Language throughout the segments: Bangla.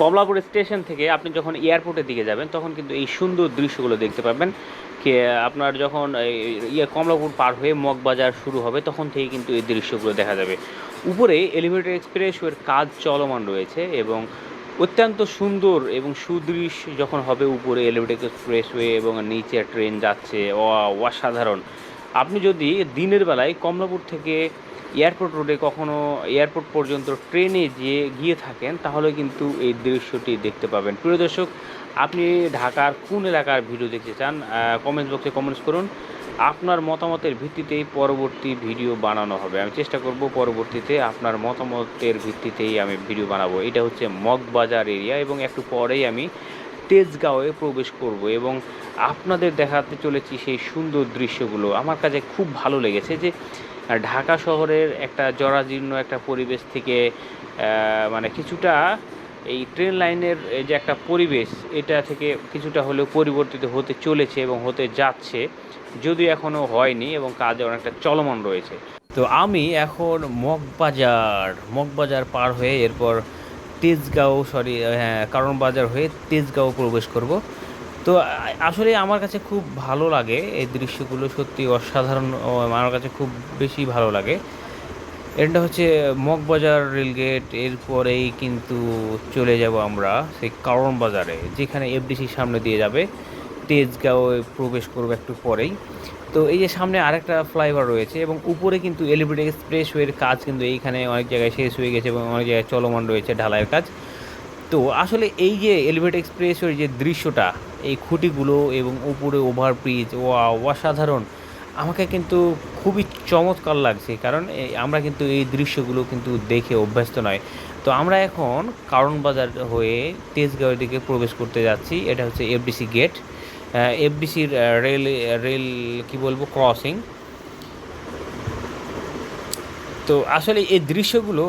কমলাপুর স্টেশন থেকে আপনি যখন এয়ারপোর্টের দিকে যাবেন, তখন কিন্তু এই সুন্দর দৃশ্যগুলো দেখতে পাবেন। কে, আপনার যখন ইয়ে কমলাপুর পার হয়ে মগবাজার শুরু হবে, তখন থেকে কিন্তু এই দৃশ্যগুলো দেখা যাবে। উপরে এলিভেটেড এক্সপ্রেসওয়ের কাজ চলমান রয়েছে এবং অত্যন্ত সুন্দর এবং সুদৃশ্য যখন হবে উপরে এলিভেটেড এক্সপ্রেসওয়ে এবং নিচে ট্রেন যাচ্ছে অসাধারণ। আপনি যদি দিনের বেলায় কমলাপুর থেকে এয়ারপোর্ট রোডে কখনো এয়ারপোর্ট পর্যন্ত ট্রেনে গিয়ে গিয়ে থাকেন, তাহলে কিন্তু এই দৃশ্যটি দেখতে পাবেন। প্রিয় দর্শক, আপনি ঢাকার কোন এলাকার ভিডিও দেখতে চান কমেন্ট বক্সে কমেন্টস করুন। আপনার মতামতের ভিত্তিতেই পরবর্তী ভিডিও বানানো হবে। আমি চেষ্টা করব পরবর্তীতে আপনার মতামতের ভিত্তিতেই আমি ভিডিও বানাবো। এটা হচ্ছে মগবাজার এরিয়া এবং একটু পরেই আমি তেজগাঁওয়ে প্রবেশ করব এবং আপনাদের দেখাতে চলেছি সেই সুন্দর দৃশ্যগুলো। আমার কাছে খুব ভালো লেগেছে যে, ঢাকা শহরের একটা জরাজীর্ণ একটা পরিবেশ থেকে মানে কিছুটা এই ট্রেন লাইনের যে একটা পরিবেশ, এটা থেকে কিছুটা হলেও পরিবর্তিত হতে চলেছে এবং হতে যাচ্ছে, যদিও এখনও হয়নি এবং কাজে অনেকটা চলমান রয়েছে। তো আমি এখন মগবাজার মগবাজার পার হয়ে এরপর তেজগাঁও সরি হ্যাঁ কারণ বাজার হয়ে তেজগাঁও প্রবেশ করব। তো আসলে আমার কাছে খুব ভালো লাগে এই দৃশ্যগুলো, সত্যি অসাধারণ আমার কাছে খুব বেশি ভালো লাগে। এটা হচ্ছে মগবাজার রেলগেট এরপরেই কিন্তু চলে যাব আমরা সেই কারণ বাজারে যেখানে এফডিসির সামনে দিয়ে যাবে। তেজগাঁওয়ে প্রবেশ করব একটু পরেই। তো এই যে সামনে আরেকটা ফ্লাইওভার রয়েছে এবং উপরে কিন্তু এলিভেটেড এক্সপ্রেসওয়ের কাজ কিন্তু এইখানে অনেক জায়গায় শেষ হয়ে গেছে এবং অনেক জায়গায় চলমান রয়েছে ঢালাইয়ের কাজ। তো আসলে এই যে এলিভেট এক্সপ্রেসের যে দৃশ্যটা, এই খুঁটিগুলো এবং উপরে ওভারব্রিজ ও অসাধারণ, আমাকে কিন্তু খুবই চমৎকার লাগছে। কারণ আমরা কিন্তু এই দৃশ্যগুলো কিন্তু দেখে অভ্যস্ত নয়। তো আমরা এখন কারণ বাজার হয়ে তেজগাঁওয়ের দিকে প্রবেশ করতে যাচ্ছি। এটা হচ্ছে এফডিসি গেট। এফডিসির রেল রেল কি বলব ক্রসিং তো আসলে এই দৃশ্যগুলো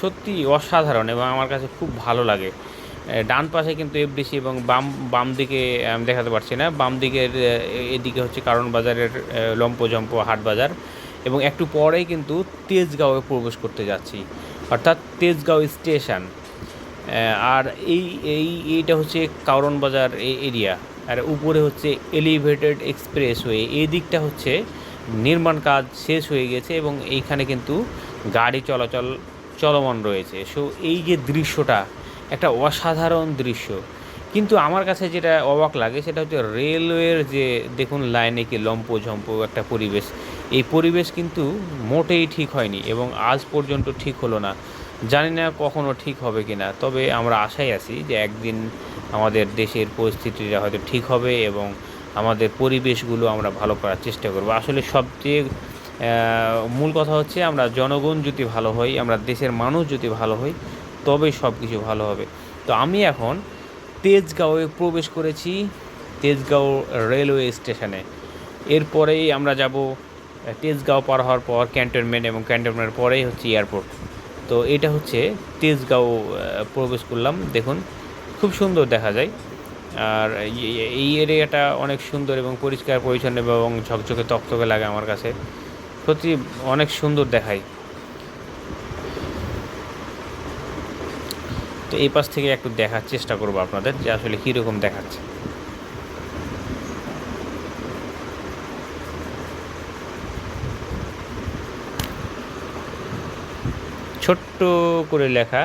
সত্যি অসাধারণ এবং আমার কাছে খুব ভালো লাগে। ডান পাশে কিন্তু এফডিসি এবং বাম বাম দিকে আমি দেখাতে পারছি না। বাম দিকের এদিকে হচ্ছে কারণ বাজারের লম্পজম্প, হাট বাজার। এবং একটু পরেই কিন্তু তেজগাঁওয়ে প্রবেশ করতে যাচ্ছি। অর্থাৎ তেজগাঁও স্টেশন। আর এই এই, এইটা হচ্ছে কারণ বাজার এরিয়া। আর উপরে হচ্ছে এলিভেটেড এক্সপ্রেসওয়ে এই দিকটা হচ্ছে নির্মাণ কাজ শেষ হয়ে গেছে এবং এইখানে কিন্তু গাড়ি চলাচল চলমান রয়েছে। সো এই যে দৃশ্যটা, একটা অসাধারণ দৃশ্য। কিন্তু আমার কাছে যেটা অবাক লাগে, সেটা হচ্ছে রেলওয়ের যে দেখুন লাইনে কি লম্পঝম্প একটা পরিবেশ। এই পরিবেশ কিন্তু মোটেই ঠিক হয়নি এবং আজ পর্যন্ত ঠিক হলো না। জানি না কখনো ঠিক হবে কি না তবে আমরা আশায় আছি যে একদিন আমাদের দেশের পরিস্থিতিটা হয়তো ঠিক হবে এবং আমাদের পরিবেশগুলো আমরা ভালো করার চেষ্টা করব। আসলে সবচেয়ে মূল কথা হচ্ছে আমরা জনগণ যদি ভালো হই, আমরা দেশের মানুষ যদি ভালো হই, তবেই সব কিছু ভালো হবে। তো আমি এখন তেজগাঁওয়ে প্রবেশ করেছি, তেজগাঁও রেলওয়ে স্টেশনে। এরপরেই আমরা যাব তেজগাঁও পার হওয়ার পর ক্যান্টনমেন্ট এবং ক্যান্টনমেন্টের পরেই হচ্ছে এয়ারপোর্ট। তো এটা হচ্ছে তেজগাঁও প্রবেশ করলাম, দেখুন, খুব সুন্দর দেখা যায়। আর এই- এরিয়াটা অনেক সুন্দর এবং পরিষ্কার, পরিচ্ছন্ন এবং ঝকঝকে, তকতকে লাগে আমার কাছে। সত্যি অনেক সুন্দর দেখায়। তো এই পাশ থেকে একটু দেখার চেষ্টা করব আপনাদের যে আসলে কীরকম দেখাচ্ছে। ছোট্ট করে লেখা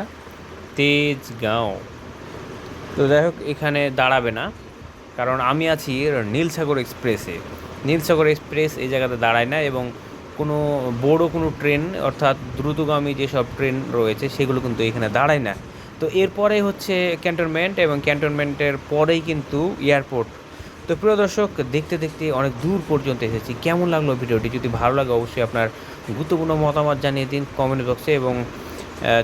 তেজগাঁও। তো যাই হোক, এখানে দাঁড়াবে না, কারণ আমি আছি নীলসাগর এক্সপ্রেসে। নীলসাগর এক্সপ্রেস এই জায়গাতে দাঁড়ায় না এবং কোনো বড় কোনো ট্রেন, অর্থাৎ দ্রুতগামী যেসব ট্রেন রয়েছে, সেগুলো কিন্তু এখানে দাঁড়ায় না। তো এরপরে হচ্ছে ক্যান্টনমেন্ট এবং ক্যান্টনমেন্টের পরেই কিন্তু এয়ারপোর্ট। তো প্রিয় দর্শক, দেখতে দেখতে অনেক দূর পর্যন্ত এসেছি। কেমন লাগল ভিডিওটি? যদি ভালো লাগে, অবশ্যই আপনার গুরুত্বপূর্ণ মতামত জানিয়ে দিন কমেন্ট বক্সে এবং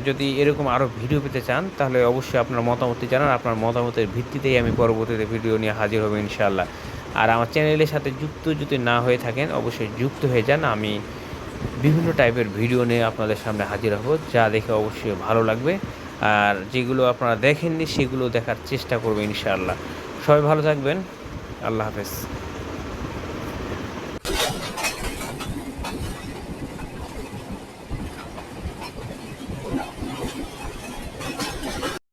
যদি এরকম আরও ভিডিও পেতে চান, তাহলে অবশ্যই আপনার মতামতটি জানান। আপনার মতামতের ভিত্তিতেই আমি পরবর্তীতে ভিডিও নিয়ে হাজির হব ইনশাআল্লাহ। আর আমার চ্যানেলের সাথে যুক্ত যদি না হয়ে থাকেন, অবশ্যই যুক্ত হয়ে যান। আমি বিভিন্ন টাইপের ভিডিও নিয়ে আপনাদের সামনে হাজির হব, যা দেখে অবশ্যই ভালো লাগবে। আর যেগুলো আপনারা দেখেননি, সেগুলো দেখার চেষ্টা করবেন ইনশাআল্লাহ। সবাই ভালো থাকবেন। আল্লাহ হাফেজ।